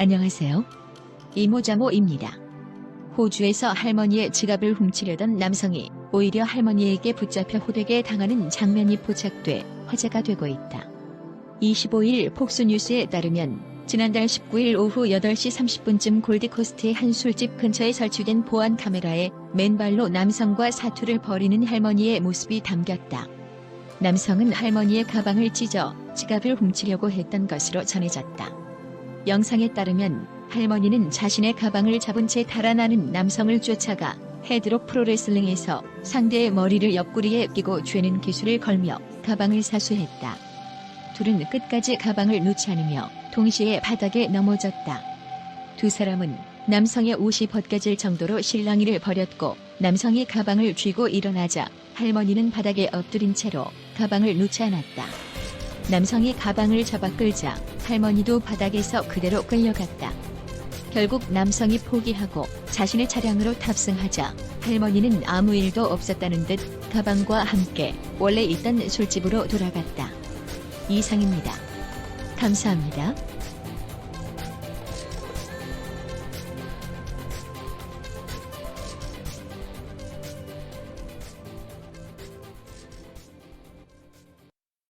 안녕하세요. 이모자모입니다. 호주에서 할머니의 지갑을 훔치려던 남성이 오히려 할머니에게 붙잡혀 호되게 당하는 장면이 포착돼 화제가 되고 있다. 25일 폭스뉴스에 따르면 지난달 19일 오후 8시 30분쯤 골드코스트의 한 술집 근처에 설치된 보안 카메라에 맨발로 남성과 사투를 벌이는 할머니의 모습이 담겼다. 남성은 할머니의 가방을 찢어 지갑을 훔치려고 했던 것으로 전해졌다. 영상에 따르면 할머니는 자신의 가방을 잡은 채 달아나는 남성을 쫓아가 헤드록 프로레슬링에서 상대의 머리를 옆구리에 끼고 죄는 기술을 걸며 가방을 사수했다. 둘은 끝까지 가방을 놓지 않으며 동시에 바닥에 넘어졌다. 두 사람은 남성의 옷이 벗겨질 정도로 실랑이를 벌였고 남성이 가방을 쥐고 일어나자 할머니는 바닥에 엎드린 채로 가방을 놓지 않았다. 남성이 가방을 잡아 끌자 할머니도 바닥에서 그대로 끌려갔다. 결국 남성이 포기하고 자신의 차량으로 탑승하자 할머니는 아무 일도 없었다는 듯 가방과 함께 원래 있던 술집으로 돌아갔다. 이상입니다. 감사합니다.